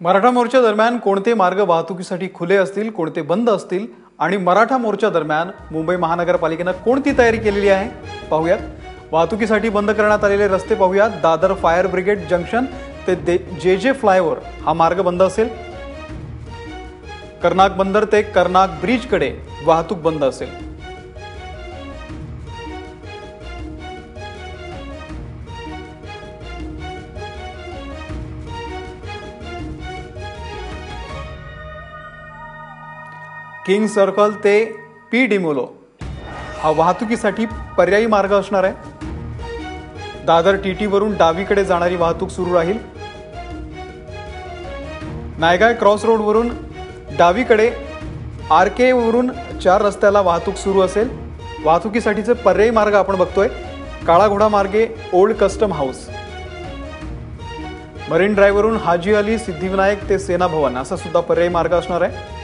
मराठा मोर्चा दरम्यान कोणते मार्ग वाहतुकीसाठी खुले असतील कोणते बंद असतील आणि मराठा मोर्चा दरम्यान मुंबई महानगरपालिकेनं कोणती तयारी केलेली आहे? पाहूयात. वाहतुकीसाठी बंद करण्यात आलेले रस्ते पाहूयात. दादर फायर ब्रिगेड जंक्शन ते दे- जे जे फ्लायओव्हर हा मार्ग बंद असेल. कर्नाक बंदर ते कर्नाक ब्रिजकडे वाहतूक बंद असेल. किंग सर्कल ते पी डिमोलो. हा वाहतुकीसाठी पर्यायी मार्ग असणार आहे. दादर टी वरून डावीकडे जाणारी वाहतूक सुरू राहील. नायगाय क्रॉस रोडवरून डावीकडे आर के वरून चार रस्त्याला वाहतूक सुरू असेल. वाहतुकीसाठीचे पर्यायी मार्ग आपण बघतोय. काळा घोडा मार्गे ओल्ड कस्टम हाऊस. मरीन ड्राईव्हवरून हाजी अली सिद्धिविनायक ते सेना भवन असा सुद्धा पर्यायी मार्ग असणार आहे.